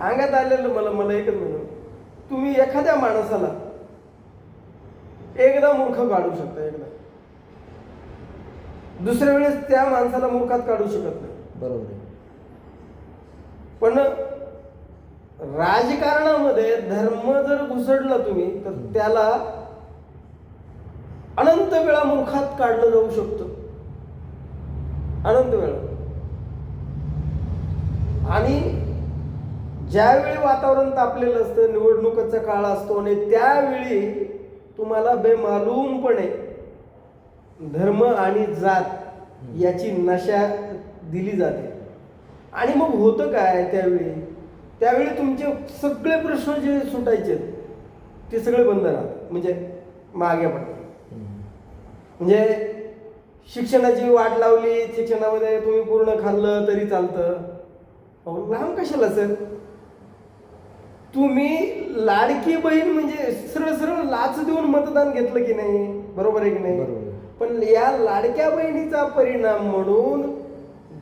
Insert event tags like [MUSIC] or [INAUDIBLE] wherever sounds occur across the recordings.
अंगात आलेलं मला मला एकच म्हणून तुम्ही एखाद्या माणसाला एकदा मूर्ख काढू शकता एकदा. दुसऱ्या वेळेस त्या माणसाला मूर्खात काढू शकत नाही. बरोबर आहे. पण राजकारणामध्ये धर्म जर घुसडला तुम्ही तर त्याला अनंत वेळा मूर्खात काढलं जाऊ शकतं. अनंत वेळा. आणि ज्यावेळी वातावरण तापलेलं असतं निवडणुकीचा काळ असतो आणि त्यावेळी तुम्हाला बेमालूमपणे धर्म आणि जात याची नशा दिली जाते. आणि मग होतं काय त्यावेळी? त्यावेळी तुमचे सगळे प्रश्न जे सुटायचे ते सगळे बंद राहतात. म्हणजे मागे पडतात म्हणजे शिक्षणाची वाट लावली शिक्षणामध्ये तुम्ही पूर्ण खाल्लं तरी चालतं. लांब कशाला सर? तुम्ही लाडकी बहीण म्हणजे सरळ सरळ लाच देऊन मतदान घेतलं की नाही बरोबर आहे की नाही बरोबर. पण या लाडक्या बहिणीचा परिणाम म्हणून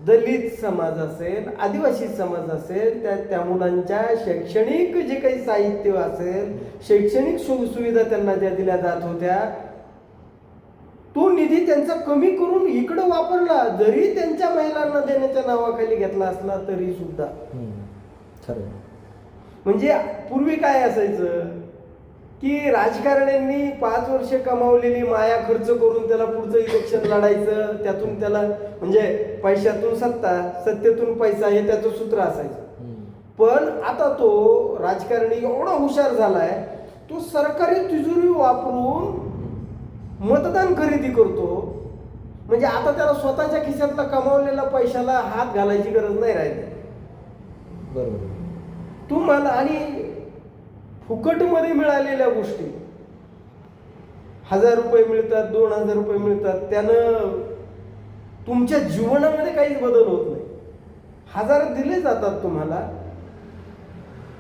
दलित समाज असेल आदिवासी समाज असेल त्या त्या मुलांच्या शैक्षणिक जे काही साहित्य असेल शैक्षणिक सुविधा त्यांना ज्या दिल्या जात होत्या तो निधी त्यांचा कमी करून इकडं वापरला जरी त्यांच्या महिलांना देण्याच्या नावाखाली घेतला असला तरी सुद्धा. म्हणजे पूर्वी काय असायचं की राजकारण्यांनी पाच वर्ष कमावलेली माया खर्च करून त्याला पुढचं इलेक्शन लढायचं त्यातून त्याला म्हणजे पैशातून सत्ता सत्तेतून पैसा हे त्याचं सूत्र असायचं. पण आता तो राजकारणी एवढा हुशार झालाय तो सरकारी तिजोरी वापरून मतदान खरेदी करतो म्हणजे आता त्याला स्वतःच्या खिशातला कमावलेला पैशाला हात घालायची गरज नाही राहिली बरोबर. तुम्हाला आणि फुकटमध्ये मिळालेल्या गोष्टी. हजार रुपये मिळतात दोन हजार रुपये मिळतात. त्यानं तुमच्या जीवनामध्ये काहीच बदल होत नाही. हजार दिले जातात तुम्हाला.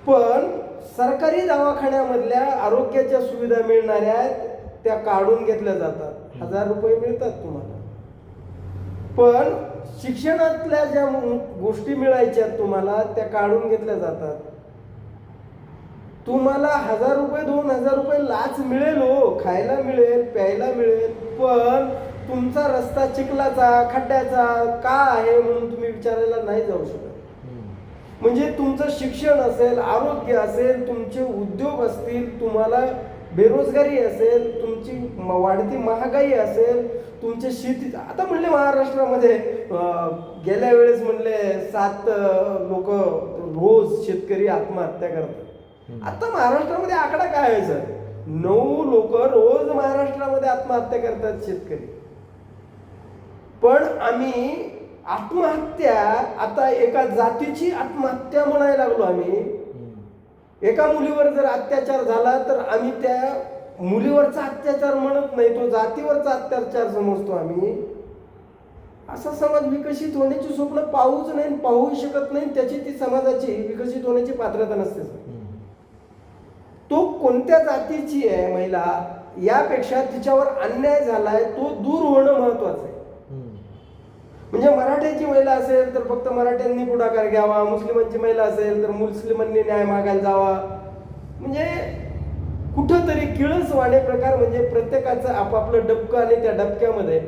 पण सरकारी दवाखान्यामधल्या आरोग्याच्या सुविधा मिळणाऱ्या त्या काढून घेतल्या जातात. हजार रुपये मिळतात तुम्हाला. पण शिक्षणातल्या ज्या गोष्टी मिळायच्या तुम्हाला त्या काढून घेतल्या जातात. तुम्हाला हजार रुपये दोन हजार रुपये लाच मिळेल हो खायला मिळेल प्यायला मिळेल पण तुमचा रस्ता चिखलाचा खड्ड्याचा का आहे म्हणून तुम्ही विचारायला नाही जाऊ शकत. म्हणजे तुमचं शिक्षण असेल आरोग्य असेल तुमचे उद्योग असतील तुम्हाला बेरोजगारी असेल तुमची वाढती महागाई असेल तुमचे शेती आता म्हणले महाराष्ट्रामध्ये गेल्या वेळेस म्हणले सात लोक रोज शेतकरी आत्महत्या करतात. आता महाराष्ट्रामध्ये आकडा काय आहे सर? नऊ लोक रोज महाराष्ट्रामध्ये आत्महत्या करतात शेतकरी. पण आम्ही आत्महत्या आता एका जातीची आत्महत्या म्हणायला लागलो आम्ही. एका मुलीवर जर अत्याचार झाला तर आम्ही त्या मुलीवरचा अत्याचार म्हणत नाही तो जातीवरचा अत्याचार समजतो आम्ही. असा समाज विकसित होण्याची स्वप्न पाहूच नाही पाहू शकत नाही त्याची ती समाजाची विकसित होण्याची पात्रता नसते सर. तो कोणत्या जातीची आहे महिला यापेक्षा तिच्यावर अन्याय झालाय तो दूर होणं महत्वाचं आहे. म्हणजे मराठ्याची महिला असेल तर फक्त मराठ्यांनी पुढाकार घ्यावा मुस्लिमांची महिला असेल तर मुस्लिमांनी न्याय मागायला जावा. म्हणजे कुठंतरी किळस वाणे प्रकार म्हणजे प्रत्येकाचं आपापलं डबकं आणि त्या डबक्यामध्ये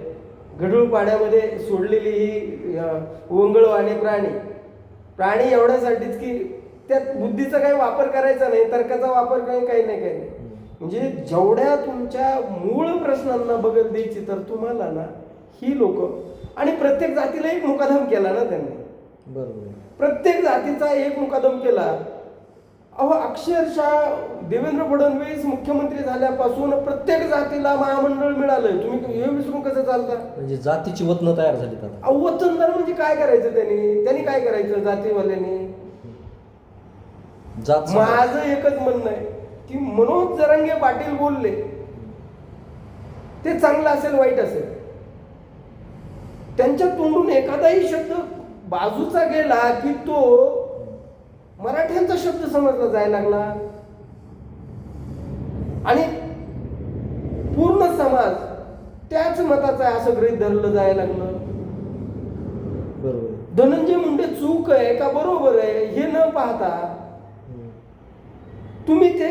गढूळ पाण्यामध्ये सोडलेली ही अं, वंगळवाणे प्राणी. प्राणी एवढ्यासाठीच की त्यात बुद्धीचा काही वापर करायचा नाही तर्काचा वापर काही काही नाही काही नाही. म्हणजे जेवढ्या तुमच्या मूळ प्रश्नांना बगल द्यायची तर तुम्हाला ना ही लोक आणि प्रत्येक जातीला एक मुकादम केला ना त्यांनी. बरोबर. प्रत्येक जातीचा एक मुकादम केला. अहो अक्षरशः देवेंद्र फडणवीस मुख्यमंत्री झाल्यापासून प्रत्येक जातीला महामंडळ मिळालंय. तुम्ही हे विसरून कसं चालता? म्हणजे जातीची वतनं तयार झाली वतनदार म्हणजे काय करायचं त्यांनी? त्यांनी काय करायचं जातीवाल्यांनी? जात. माझं एकच म्हणणं आहे की मनोज जरांगे पाटील बोलले ते चांगलं असेल वाईट असेल त्यांच्या तोंडून एखादाही शब्द बाजूचा गेला की तो मराठ्यांचा शब्द समजला जायला लागला आणि पूर्ण समाज त्याच मताचा आहे असं गृहीत धरलं जायला लागलं बरोबर. धनंजय मुंडे चूक आहे का बरोबर आहे हे न पाहता तुम्ही ते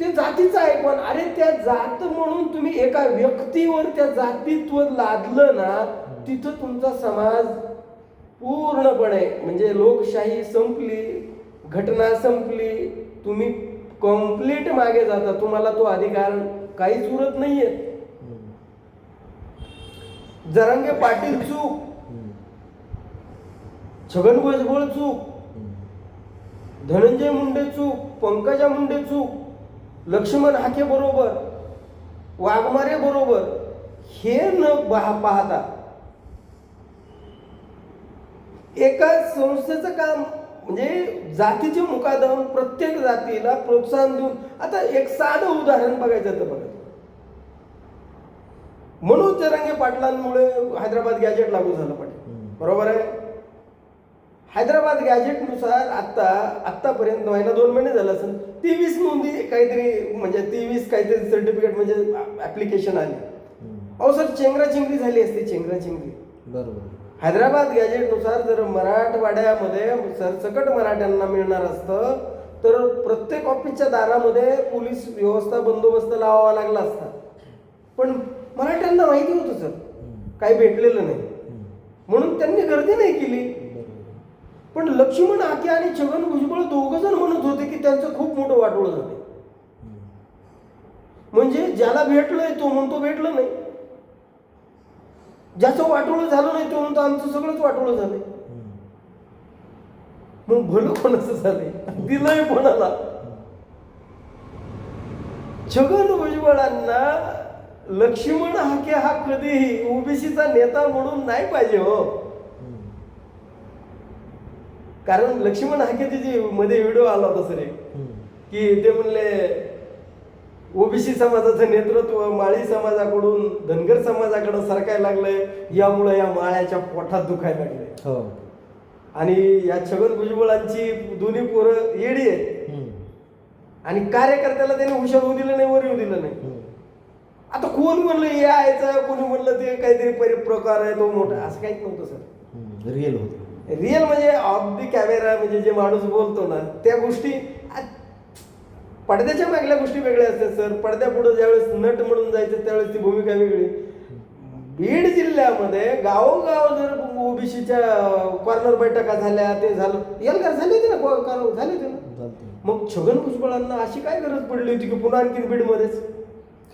ते जातीचं आहे पण अरे त्या जात म्हणून तुम्ही एका व्यक्तीवर त्या जातीत्व लादलं ना तिथं तुमचा समाज पूर्णपणे म्हणजे लोकशाही संपली घटना संपली तुम्ही कंप्लीट मागे जाता तुम्हाला तो अधिकार काहीच उरत नाहीये. जरांगे पाटील चूक छगन भुजबळ चूक धनंजय मुंडे चूक पंकजा मुंडे चूक लक्ष्मण हाके बरोबर वाघमारे बरोबर हे न पहा- पाहता एका संस्थेचं काम म्हणजे जातीचे मुकादम प्रत्येक जातीला प्रोत्साहन देऊन आता एक साधं उदाहरण बघायचं तर बघा. मनोज जरांगे पाटलांमुळे हैदराबाद गॅजेट लागू झालं पाटील. बरोबर आहे? हैदराबाद गॅजेटनुसार आत्ता आत्तापर्यंत महिना दोन महिने झाला असेल तेवीस नोंदी काहीतरी म्हणजे तेवीस काहीतरी सर्टिफिकेट म्हणजे ऍप्लिकेशन आली. अहो सर चेंगरा चिंगरी झाली असते चेंगरा चिंगरी बरोबर. हैदराबाद गॅजेटनुसार जर मराठवाड्यामध्ये सरसकट मराठ्यांना मिळणार असतं तर प्रत्येक ऑफिसच्या दारामध्ये पोलीस व्यवस्था बंदोबस्त लावावा लागला असता. पण मराठ्यांना माहिती होतं सर. काही भेटलेलं नाही. म्हणून त्यांनी गर्दी नाही केली. पण लक्ष्मण आके आणि छगन भुजबळ दोघ जण म्हणत होते की त्यांचं खूप मोठं वाटोळ झालं म्हणजे ज्याला भेटलंय तो म्हणतो भेटलं नाही. ज्याचं वाटोळ झालं नाही तो म्हणतो आमचं सगळंच वाटोळ झालंय. मग भलं कोणाचं झालंय. दिलंय कोणाला? छगन भुजबळांना लक्ष्मण हाके हा कधीही ओबीसीचा नेता म्हणून नाही पाहिजे हो. कारण लक्ष्मण हाकेची जी मध्ये व्हिडिओ आला होता सर एक. की ते म्हणले ओबीसी समाजाचं नेतृत्व माळी समाजाकडून धनगर समाजाकडे सरकायला लागलंय यामुळे या माळ्याच्या पोटात दुखायला लागले हो आणि या छगन भुजबळांची दोन्ही पोरं येडी आहेत हम्म. आणि कार्यकर्त्याला त्याने हुशार होऊ दिलं नाही वर येऊ दिलं नाही. आता कोण म्हणलं हे यायचं कोणी म्हणलं ते काहीतरी परि- प्रकार आहे तो मोठा असं काहीच नव्हतं सर. रिअल होते रिअल म्हणजे ऑफ दी कॅमेरा म्हणजे जे माणूस बोलतो ना त्या गोष्टी पडद्याच्या मागल्या गोष्टी वेगळ्या असतात सर. पडद्या पुढे ज्यावेळेस नट म्हणून जायचं त्यावेळेस ती भूमिका वेगळी. बीड जिल्ह्यामध्ये गावोगाव जर ओबीसीच्या कॉर्नर बैठका झाल्या ते झालं. एल्गार झाले होते ना को- को- झाले होते ना? मग छगन भुजबळांना अशी काय गरज पडली होती की पुन्हा आणखीन बीडमध्येच?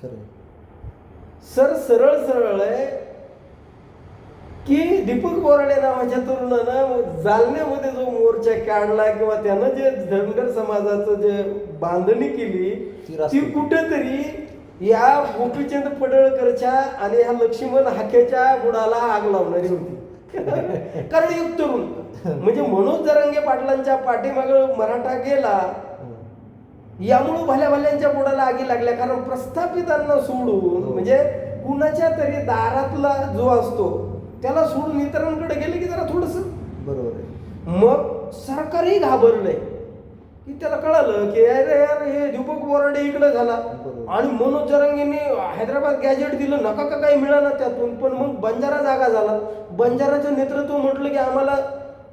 खरं सर सरळ सरळ आहे की दीपक बोराडे नावाच्या तरुणानं जालन्यामध्ये जो मोर्चा काढला किंवा त्यानं जे धनगर समाजाचं जे बांधणी केली ती. कुठेतरी या गोपीचंद पडळकरच्या आणि ह्या लक्ष्मण हाकेच्या गुडाला आग लावणारी होती [LAUGHS] कारण एक तरुण म्हणजे मनोज जरांगे पाटलांच्या पाठीमाग मराठा गेला यामुळं भल्या भल्यांच्या बुडाला आगी लागल्या कारण प्रस्थापितांना सोडून हो. म्हणजे कुणाच्या तरी दारातला जो असतो त्याला सोडून इतरांकडे गेले की जरा थोडस? बरोबर आहे. मग सरकारही घाबरलंय. की त्याला कळालं की अरे यार हे दीपक बोराडे इकडे झाला. आणि मनोज जरांगेंनी हैदराबाद गॅजेट दिलं नका का काही मिळालं त्यातून? पण मग बंजारा जागा झाला. बंजाराचं नेतृत्व म्हटलं की आम्हाला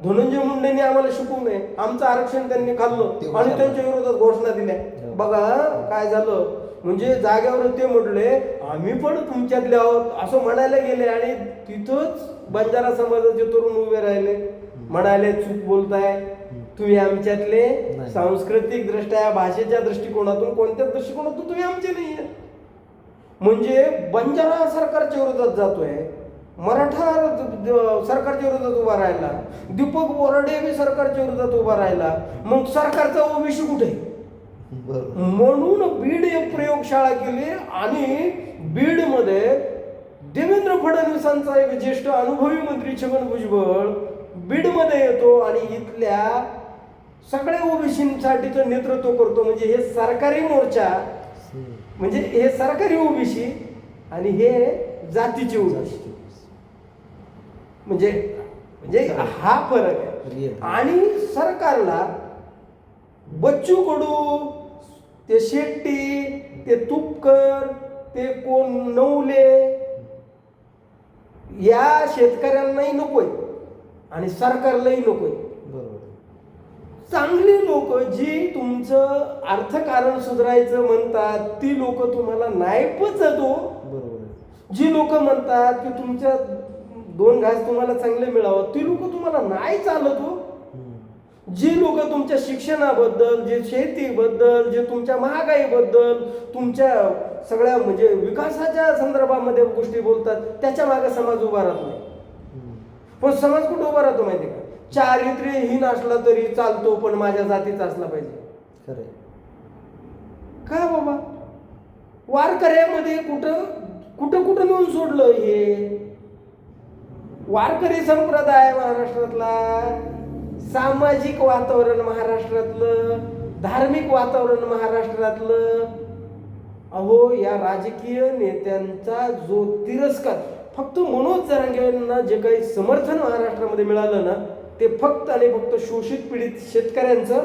धनंजय मुंडेंनी आम्हाला शिकवू नये. आमचं आरक्षण त्यांनी खाल्लं. आणि. त्यांच्या विरोधात घोषणा दिल्या. हो. बघा काय झालं? म्हणजे जाग्यावर ते म्हटले आम्ही पण तुमच्यातले आहोत असं म्हणायला गेले आणि तिथंच बंजारा समाजाचे तरुण उभे राहिले. म्हणाले चूक बोलताय. तुम्ही आमच्यातले नाही. सांस्कृतिक दृष्ट्या भाषेच्या दृष्टिकोनातून कोणत्याच दृष्टिकोनातून तुम्ही आमचे नाहीये. म्हणजे बंजारा सरकारच्या विरोधात जातोय. मराठा सरकारच्या विरोधात उभा राहिला. दीपक बोराडे बी सरकारच्या विरोधात उभा राहिला. मग सरकारचा ओबीसी कुठे? म्हणून बीड एक प्रयोगशाळा केली आणि बीडमध्ये देवेंद्र फडणवीसांचा एक ज्येष्ठ अनुभवी मंत्री छगन भुजबळ बीडमध्ये येतो आणि इथल्या सगळ्या ओबीसीसाठीचं नेतृत्व करतो म्हणजे हे सरकारी मोर्चा. म्हणजे हे सरकारी ओबीसी आणि हे जातीचे ओबीसी म्हणजे म्हणजे हा फरक आहे. आणि सरकारला बच्चू कडू ते शेट्टी ते तुपकर ते कोण नवले या शेतकऱ्यांनाही नकोय आणि सरकारलाही नकोय. बरोबर. चांगली लोक जी तुमचं अर्थकारण सुधारायचं म्हणतात ती लोक तुम्हाला नाही पचतो. जी लोक म्हणतात की तुमच्या दोन घास तुम्हाला चांगले मिळावं ती लोक तुम्हाला नाही चालत. हो. जी लोक तुमच्या शिक्षणाबद्दल जे शेतीबद्दल जे तुमच्या महागाईबद्दल तुमच्या सगळ्या म्हणजे विकासाच्या संदर्भामध्ये गोष्टी बोलतात त्याच्यामागे समाज उभा राहत. नाही. पण समाज कुठं उभा राहतो माहिती का? चारित्र्यहीन असला तरी चालतो पण माझ्या जातीचा असला पाहिजे. खरं का बाबा? वारकऱ्यामध्ये कुठं कुठं कुठं नेऊन सोडलं हे? वारकरी संप्रदाय महाराष्ट्रातला. सामाजिक वातावरण महाराष्ट्रातलं धार्मिक वातावरण महाराष्ट्रातलं अहो या राजकीय नेत्यांचा जो तिरस्कार फक्त मनोज जरांगेंना जे काही समर्थन महाराष्ट्रामध्ये मिळालं ना ते फक्त आणि फक्त शोषित पीडित शेतकऱ्यांचं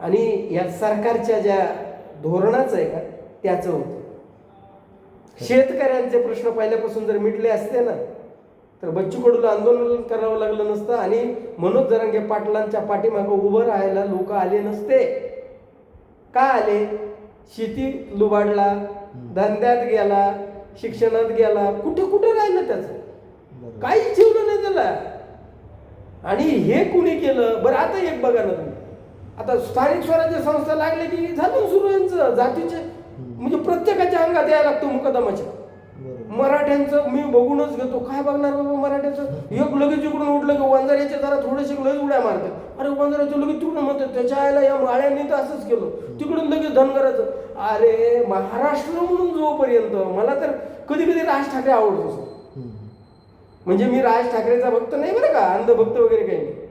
आणि या सरकारच्या ज्या धोरणाचं आहे का त्याचं होतं. शेतकऱ्यांचे प्रश्न पहिल्यापासून जर मिटले असते ना तर बच्चू कडूला आंदोलन करावं लागलं नसतं आणि मनोज जरांगे पाटलांच्या पाठीमागं उभं राहायला लोक आले नसते. का आले? शेती लुबाडला धंद्यात गेला शिक्षणात गेला कुठे कुठे राहिलं त्याचं? काहीच ठेवलं नाही त्याला. आणि हे कुणी केलं? बरं आता एक बघा ना तुम्ही. आता स्थानिक स्वराज्य संस्था लागले की झालं सुरू यांचं? जातीचे म्हणजे प्रत्येकाच्या अंगात यायला लागतो मुकदमाच्या. मराठ्यांचं मी बघूनच घेतो. काय बघणार बाबा मराठ्याचं? एक लगेच इकडून उठलं की वंजाऱ्याच्या जरा थोडेसे लगेच उड्या मारतात. अरे वंजाऱ्याचं लगेच तिकडून म्हणतात त्याच्या आईला या माळ्यांनी तर असंच केलं. तिकडून लगेच धनगराचं अरे महाराष्ट्र म्हणून जोपर्यंत मला तर कधी कधी राज ठाकरे आवडतो. म्हणजे मी राज ठाकरेचा भक्त नाही बरं का अंधभक्त वगैरे काही नाही.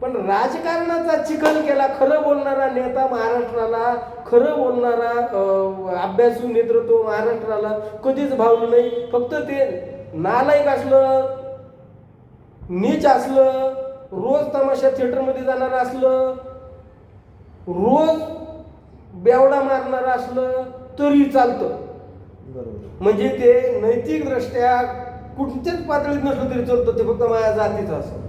पण राजकारणाचा चिखल केला खरं बोलणारा नेता महाराष्ट्राला खरं बोलणारा अभ्यासू नेतृत्व महाराष्ट्राला कधीच भावलं नाही. फक्त ते नालायक असलं नीच असलं रोज तमाशा थिएटरमध्ये जाणार असलं रोज बेवडा मारणार असलं तरी चालतं. बरोबर. म्हणजे ते नैतिक दृष्ट्या कुठच्याच पातळीत नसलं तरी चालतं ते फक्त माझ्या जातीचं असं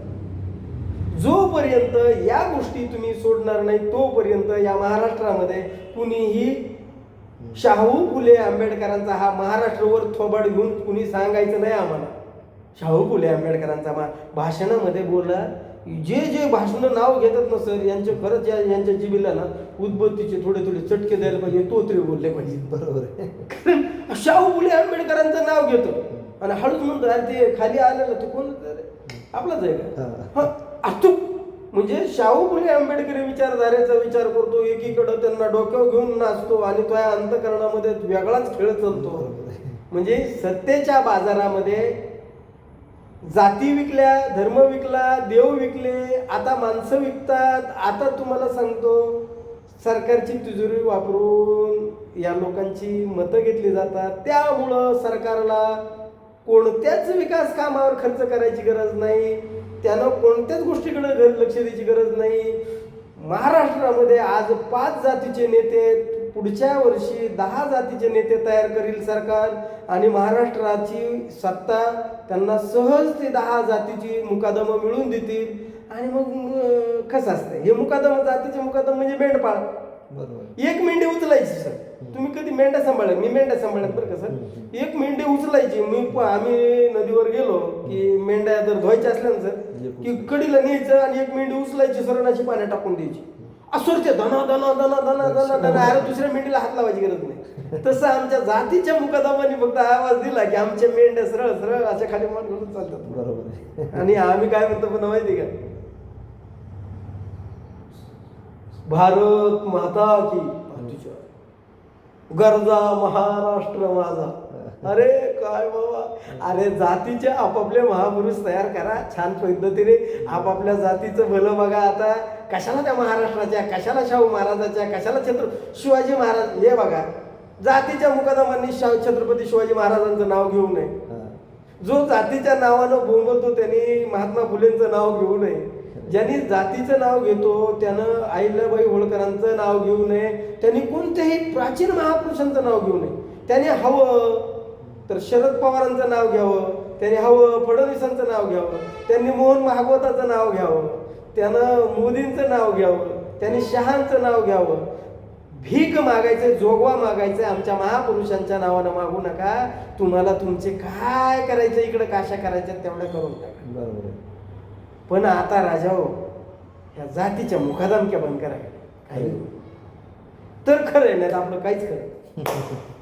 जोपर्यंत या गोष्टी तुम्ही सोडणार नाही तोपर्यंत या महाराष्ट्रामध्ये कुणीही शाहू फुले आंबेडकरांचा हा महाराष्ट्रावर थोबाड घेऊन कुणी सांगायचं नाही आम्हाला. शाहू फुले आंबेडकरांचा मा भाषणामध्ये बोला. जे जे भाषण नाव घेतात ना सर यांचे खरंच या यांच्या जिबीला ना उद्बत्तीचे थोडे थोडे चटके द्यायला पाहिजे तो तरी बोलले पाहिजे. बरोबर आहे. शाहू फुले आंबेडकरांचं नाव घेतो. आणि हळूच म्हणतो अरे ते खाली आलेलं ते कोण? आपलाच आहे का? अचूक म्हणजे शाहू फुले आंबेडकरी विचारधारेचा विचार करतो एकीकडं त्यांना डोक्यावर घेऊन नाचतो आणि तो या अंतकरणामध्ये वेगळाच खेळ चालतो. म्हणजे सत्तेच्या बाजारामध्ये जाती विकल्या धर्म विकला देव विकले आता माणसं विकतात आता तुम्हाला सांगतो सरकारची तिजोरी वापरून या लोकांची मतं घेतली जातात. त्यामुळं सरकारला कोणत्याच विकास कामावर खर्च करायची गरज नाही. त्यानं कोणत्याच गोष्टीकडे लक्ष द्यायची गरज नाही. महाराष्ट्रामध्ये आज पाच जातीचे नेते पुढच्या वर्षी दहा जातीचे नेते तयार करील सरकार आणि महाराष्ट्राची सत्ता त्यांना सहज ते दहा जातीची मुकादमं मिळून देतील. आणि मग कसं असतं? हे मुकादम जातीचे मुकादम म्हणजे मेंढपाळ. बरोबर. एक मेंढी उचलायची सर. तुम्ही कधी मेंढ्या सांभाळल्या? मी मेंढ्या सांभाळल्यात बरं का सर. एक मेंढी उचलायची. मी प- आम्ही नदीवर गेलो की मेंढ्या जर धुवायच्या असल्या ना सर की कडीला न्यायचं आणि एक मेंढी उचलायची सरणाची पाण्यात टाकून द्यायची. असं ते धना धना धना धना धना धना. अरे दुसऱ्या मेंढीला हात लावायची गरज नाही. तसं आमच्या जातीच्या मुकादमाने फक्त आवाज दिला की आमच्या मेंढ्या सरळ सरळ अशा खाली मान घालून चालतात. बरोबर आणि आम्ही काय म्हणतो पण माहिती का? भारत माता की. गरजा महाराष्ट्र माझा. अरे काय बाबा? अरे जातीचे आपापले महापुरुष तयार करा छान पद्धतीने आपापल्या जातीचं भलं बघा आता. कशाला त्या महाराष्ट्राच्या कशाला शाहू महाराजाच्या कशाला छत्र शिवाजी महाराज? हे बघा जातीच्या मुकादमांनी शाहू छत्रपती शिवाजी महाराजांचं नाव घेऊ नये. जो जातीच्या नावानं बोंबलतो त्यांनी महात्मा फुलेंचं नाव घेऊ नये. ज्यांनी जातीचं नाव घेतो त्यानं अहिल्याबाई होळकरांचं नाव घेऊ नये. त्यांनी कोणत्याही प्राचीन महापुरुषांचं नाव घेऊ नये. त्याने हवं तर शरद पवारांचं नाव घ्यावं त्याने हवं फडणवीसांचं नाव घ्यावं त्यांनी मोहन भागवताचं नाव घ्यावं त्यानं मोदींचं नाव घ्यावं त्याने शहांचं नाव घ्यावं. भीक मागायचं जोगवा मागायचं आमच्या महापुरुषांच्या नावानं मागू नका. तुम्हाला तुमचे काय करायचं इकडं काशा करायच्या तेवढ्या करून टाका. बरोबर. पण आता राजाओ या जातीच्या मुखादामक्या बंद करा काही तर खरं आहे नाही आपलं काहीच खरं [LAUGHS]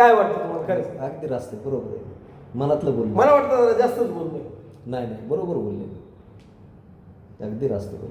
काय वाटतं तुम्हाला? खरंच. अगदी रास्त बरोबर आहे. मनातलं बोलले मला वाटतं जरा जास्तच बोललोय नाही नाही बरोबर बोलले. अगदी रास्त बोल